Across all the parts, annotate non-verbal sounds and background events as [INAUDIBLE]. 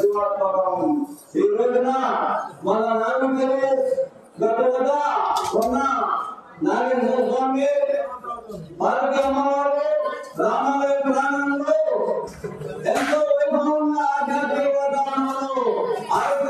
జీవాత్మకం. ఈ రోజున మన నామికలే గట్టుగా ఉన్న నాగేంద్ర స్వామి పార్వతి అమ్మవారు ఆధ్యాత్మిక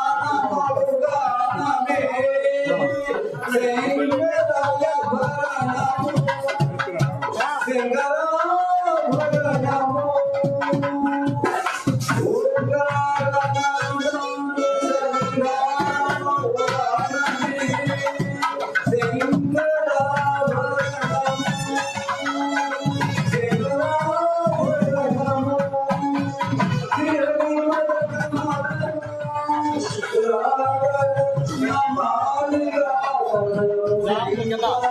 Thank you.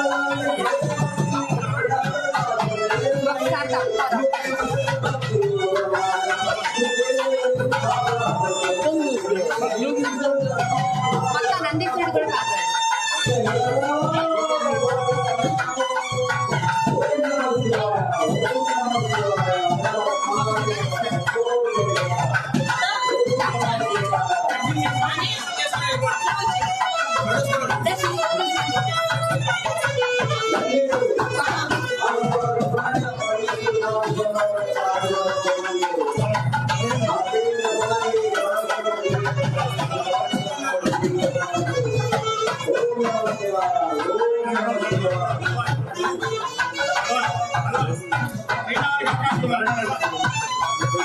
Oh, [LAUGHS]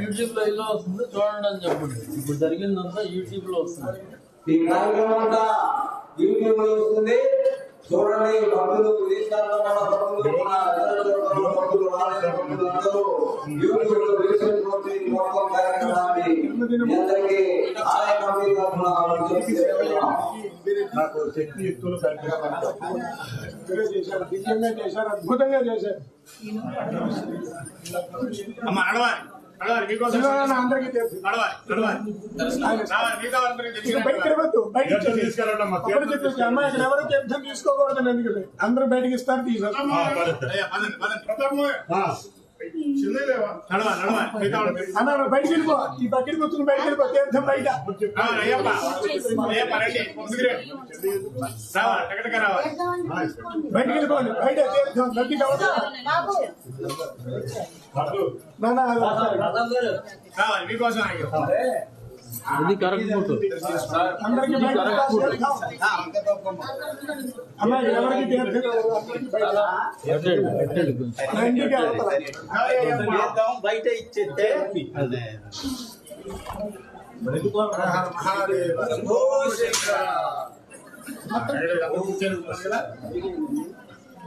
యూట్యూబ్లో ఇలా వస్తుంది చూడండి అని చెప్పండి. ఇప్పుడు జరిగిందంతా యూట్యూబ్లో వస్తుంది. ఈ కార్యక్రమం అంతా యూట్యూబ్లో వస్తుంది. చూడండి భక్తులు విదేశాల్లో ఉన్న భక్తులు మన భక్తులు రాలేని భక్తులు అందరూ యూట్యూబ్లో వీక్షించుకోవచ్చు ఈ మొత్తం కార్యక్రమాన్ని అందరికీ ఆలయ కమిటీ తరఫున నాకు శక్తి యుక్తులు చేశారు. దివ్యంగా చేశారు అద్భుతంగా చేశారు అమ్మ నడవాలి తీసుకోకూడదు ఎందుకు అందరూ బయటికి ఇస్తారు తీసారు ఆ, పదండి. అయ్యా, పదండి, పదండి. ఆ, నడవాలి నడవాలి మిగతా వాళ్ళందరికీ. అన్న బయటికి వెళ్ళిపో. ఈ బకెట్ కూర్చుని బయటికి వెళ్ళిపో. తీర్థం బయట. బయటికి వెళ్ళిపోండి బయట తీర్థం నది మీకోసం ఇది కరెక్ట్ ఫోటో అందరికి బయట ఇచ్చేస్తే ఓం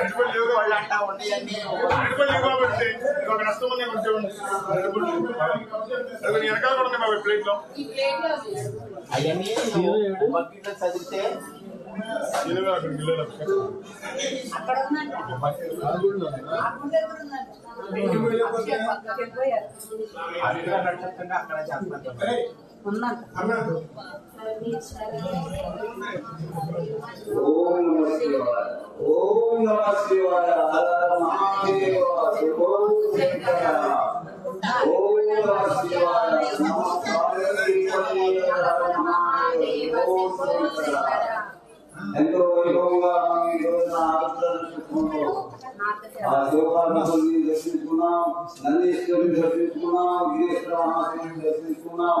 అరటిపళ్ళు లేవు కాబట్టి ఒక నష్టం ఉన్నాయి కొంచెం నీ వెనకాల కూడా ఉన్నాయి బాబు ప్లేట్లో అవన్నీ చదివితే అక్కడ చేస్తాను. ఓం నమ శివాయ. ఓం నమ శివాయ. హర హర మహాదేవ. ఓం నమ శివాయ. నమ ఎంతో వైభవంగా మనం ఆరాధన ఆ దర్శించుకున్నాం నందీశ్వరిని దర్శించుకున్నాం గిరీశ్వర మహాశివుని దర్శించుకున్నాం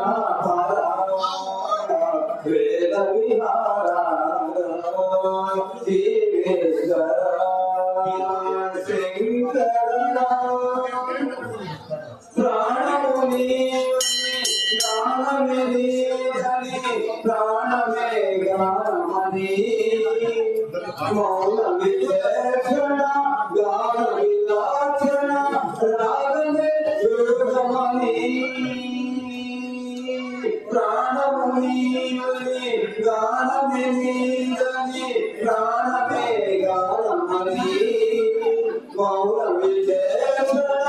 not apply నీవని గానమే నీదని ప్రాణమే గానమని మౌనమి చేసన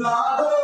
నాదో